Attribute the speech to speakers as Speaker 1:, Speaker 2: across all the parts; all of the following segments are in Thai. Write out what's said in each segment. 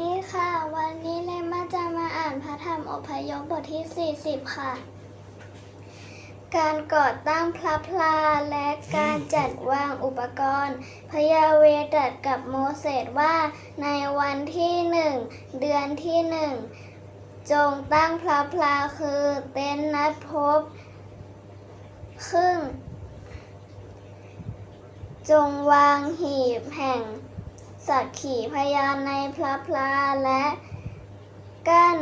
Speaker 1: ดีค่ะ วันนี้เลมาจะมาอ่านพระธรรมอพยพบทที่ 40 ค่ะ การก่อตั้งพระพลาและการจัดวางอุปกรณ์ พยาเวตรัสกับโมเสสว่าในวันที่หนึ่งเดือนที่หนึ่งจงตั้งพระพลาคือเต็นท์นัดพบครึ่ง จงวางหีบแห่ง สักขีพยานในพระพลาและกั้น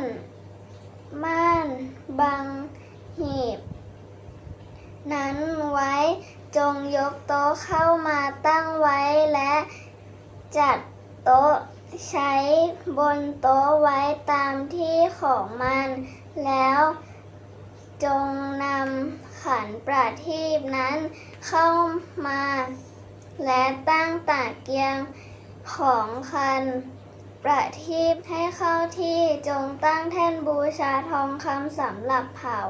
Speaker 1: ม่าน บัง หีบ นั้นไว้จงยกโต๊ะเข้ามาตั้งไว้และจัดโต๊ะใช้บนโต๊ะไว้ตามที่ของมัน แล้วจงนำขันประทีปนั้นเข้ามา และตั้งตากเกียง ของคัน ประทีปให้เข้าที่จงตั้งแท่นบูชาทองคำสำหรับเผา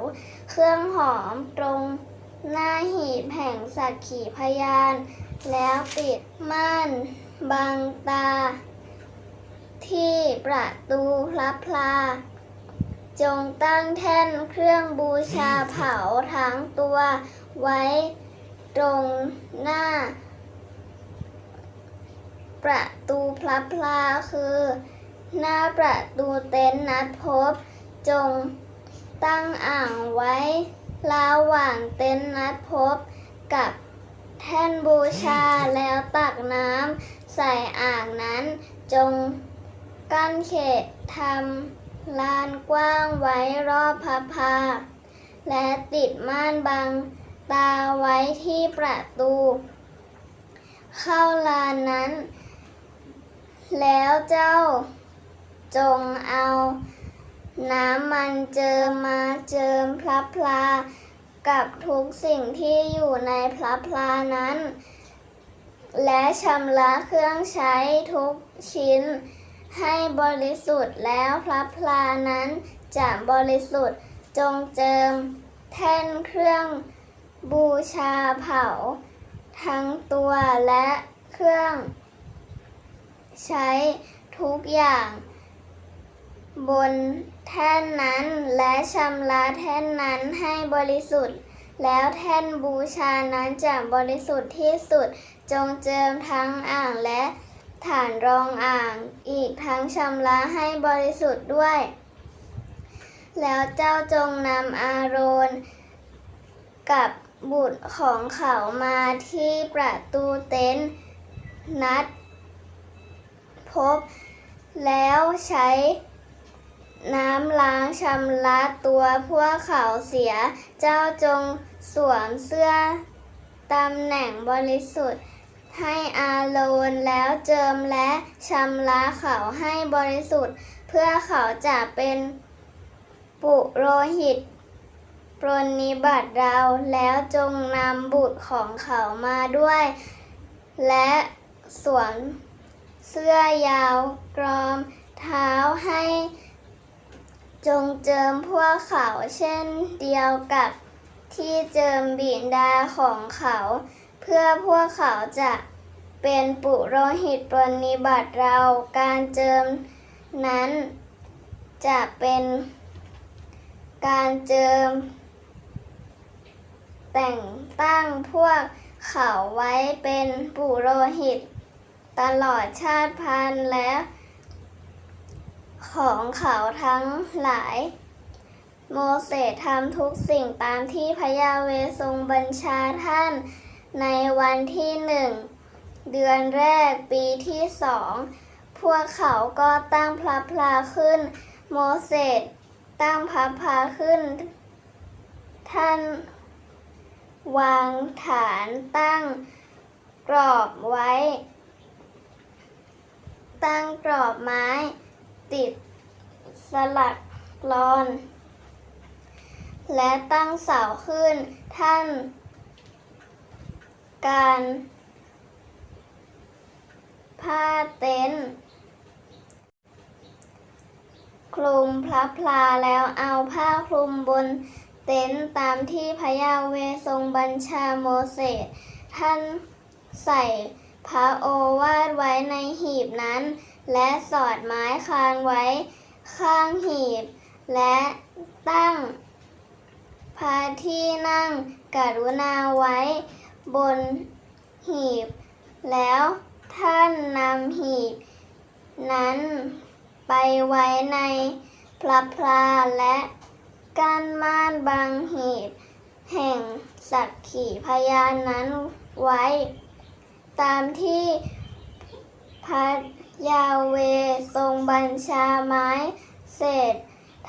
Speaker 1: เครื่องหอมตรงหน้าหีบแห่งสักขีพยาน แล้วปิดม่านบังตา ที่ประตูพระพลา จงตั้งแท่นเครื่องบูชาเผาทั้งตัวไว้ตรงหน้า ประตูพระพลาคือ หน้าประตูเต็นท์นัดพบ จงตั้งอ่างไว้ระหว่างเต็นท์นัดพบกับแท่นบูชาแล้วตักน้ำใส่อ่างนั้น จงกั้นเขตทำลานกว้างไว้รอบพระพา และติดม่านบังตาไว้ที่ประตู เข้าลานนั้น แล้วเจ้าจงเอาน้ำมันเจิมมาเจิมพระพลา กับทุกสิ่งที่อยู่ในพระพลานั้น และชำระเครื่องใช้ทุกชิ้น ให้บริสุทธิ์แล้วพระพลานั้นจะบริสุทธิ์จงเจิมแท่นเครื่องบูชาเผา ทั้งตัวและเครื่อง ใช้ทุกอย่าง บนแท่นนั้นและชำระแท่นนั้นให้บริสุทธิ์ แล้วแท่นบูชานั้นจะบริสุทธิ์ที่สุดจงเจิมทั้งอ่างและฐานรองอ่างอีกทั้งชำระให้บริสุทธิ์ด้วย แล้วเจ้าจงนำอาโรน กับบุตรของเขามาที่ประตูเต็นท์นัด พบแล้วใช้น้ำล้างชำระตัวพวกเขาเสีย เจ้าจงสวมเสื้อตำแหน่งบริสุทธิ์ ให้อาโลนแล้วเจิมและชำระเขาให้บริสุทธิ์ เพื่อเขาจะเป็นปุโรหิต ปรนนิบัติเราแล้วจงนำบุตรของเขามาด้วย และสวม เสื้อยาวกรอมเท้าให้ จงเจิมพวกเขาเช่นเดียวกับที่เจิมบิดาของเขา เพื่อพวกเขาจะเป็นปุโรหิตปรนนิบัติเราการเจิมนั้นจะเป็นการเจิม แต่งตั้งพวกเขาไว้เป็นปุโรหิต ตลอดชาติพันธุ์และ ของเขาทั้งหลาย โมเสสทำทุกสิ่งตามที่พระยาเวทรงบัญชาท่านในวันที่หนึ่ง เดือนแรกปีที่สองพวกเขาก็ตั้งพระพลาขึ้น โมเสสตั้งพระพลาขึ้น ท่านวางฐานตั้งกรอบไว้ ตั้งกรอบไม้ ติดสลักกลอน และตั้งเสาขึ้นท่าน การผ้าเต็นท์คลุมพระพลาแล้วเอาผ้าคลุมบนเต็นท์ตามที่พระยาเวทรงบัญชาโมเสสท่านใส่ พระโอวาทไว้ในหีบนั้น และสอดไม้คานไว้ข้างหีบ และตั้งพระที่นั่งกรุณาไว้บนหีบ แล้วท่านนำหีบ นั้นไปไว้ในพระพลาและกั้นม่านบางหีบ แห่งสักขีพยานนั้นไว้ ตามที่พระยาเวทรงบัญชาไม้เสร็จ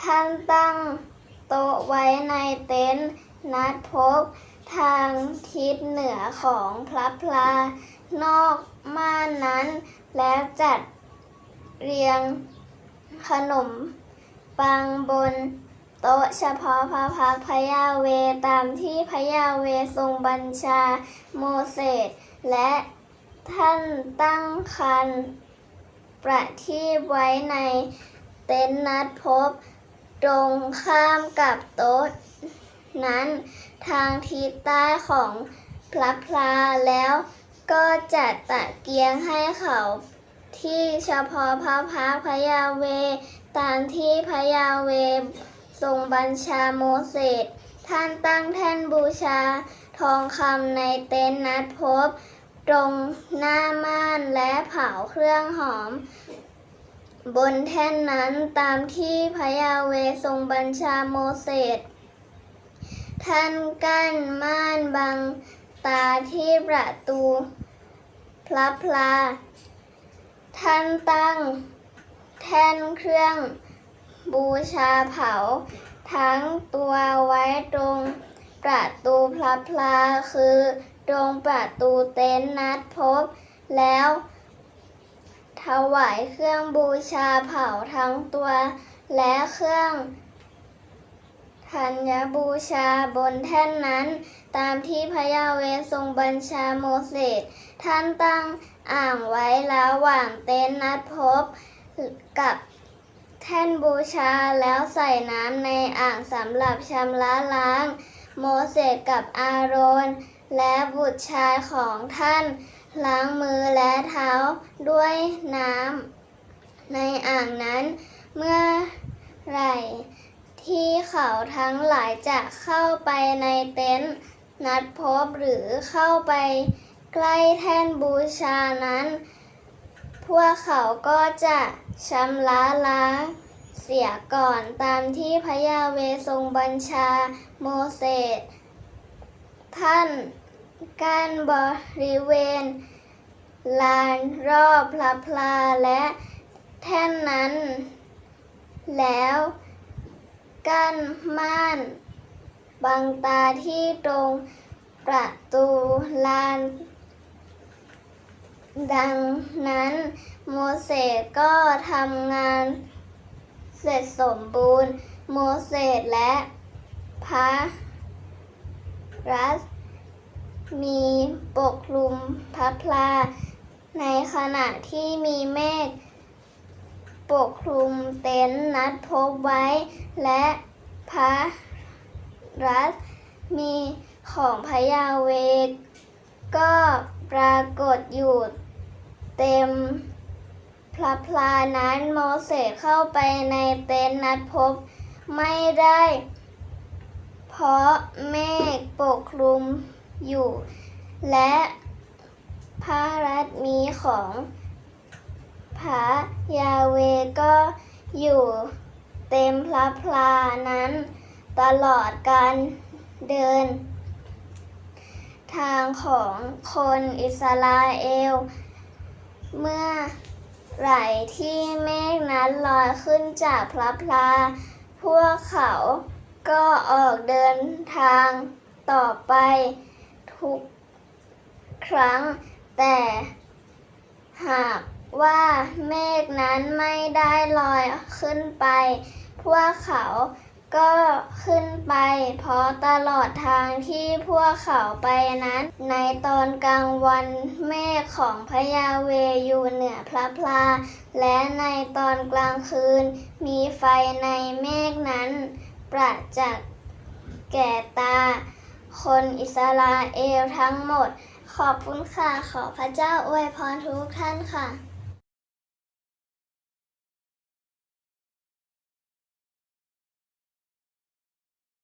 Speaker 1: ท่านตั้งโต๊ะไว้ในเต็นท์นัดพบทางทิศเหนือของพระพลา นอกม่านนั้น แล้วจัดเรียงขนมปังบนโต๊ะเฉพาะพระพักพระยาเวตามที่พระยาเวทรงบัญชาโมเสสและ ท่านตั้งคันประทีปไว้ในเต็นท์นัดพบ ตรงข้ามกับโต๊ะนั้นทางทิศใต้ของพระพลาแล้วก็จัดตะเกียงให้เขาที่เฉพาะพระพักพระยาเว ตามที่พระยาเวทรงบัญชาโมเสสท่านตั้งแท่นบูชาทองคำในเต็นท์นัดพบ ตรงหน้าม่านและเผาเครื่องหอม บนแท่นนั้นตามที่พระยาเวทรงบัญชาโมเสสท่านกั้นม่านบังตาที่ประตูพระพลา ท่านตั้งแท่นเครื่องบูชาเผา ทั้งตัวไว้ตรงประตูพระพลาคือ ตรงประตูเต็นท์นัดพบแล้ว ถวายเครื่องบูชาเผาทั้งตัว และเครื่องธัญบูชาบนแท่นนั้น ตามที่พระยาเวทรงบัญชาโมเสสท่านตั้งอ่างไว้ระหว่างเต็นท์นัดพบกับแท่นบูชาแล้วใส่น้ำในอ่างสำหรับชำระล้าง โมเสสกับอาโรน และบุตรชายของท่าน ล้างมือและเท้าด้วยน้ำในอ่างนั้น เมื่อไหร่ที่เขาทั้งหลายจะเข้าไปในเต็นท์นัดพบหรือเข้าไปใกล้แท่นบูชานั้น พวกเขาก็จะชำระล้างเสียก่อนตามที่พระยาเวทรงบัญชาโมเสส ท่านกั้นบริเวณ ลานรอบพระพลาและแท่นนั้น แล้วกั้นม่านบังตาที่ตรงประตูลาน ดังนั้นโมเสสก็ทำงานเสร็จสมบูรณ์ โมเสสและพระ รัส มีปกคลุมพระพลา ในขณะที่มีเมฆปกคลุมเต็นท์นัดพบไว้ และพระรัสมีของพระยาเวก็ปรากฏอยู่เต็มพระพลานั้นโมเสสเข้าไปในเต็นท์นัดพบไม่ได้ เพราะเมฆปกคลุมอยู่ และพระรัตมีของพระยาเวก็อยู่เต็มพระพลานั้น ตลอดการเดิน ทางของคนอิสราเอล เมื่อไหร่ที่เมฆนั้นลอยขึ้นจากพระพลา พวกเขา ก็ออกเดินทางต่อไปทุกครั้ง แต่หากว่าเมฆนั้นไม่ได้ลอยขึ้นไป พวกเขาก็ขึ้นไป เพราะตลอดทางที่พวกเขาไปนั้น ในตอนกลางวันเมฆของพระยาเวอยู่เหนือพระพลา และในตอนกลางคืนมีไฟในเมฆนั้น ประจักษ์แก่ตา คนอิสราเอลทั้งหมด ขอบคุณค่ะ ขอพระเจ้าอวยพรทุกท่านค่ะ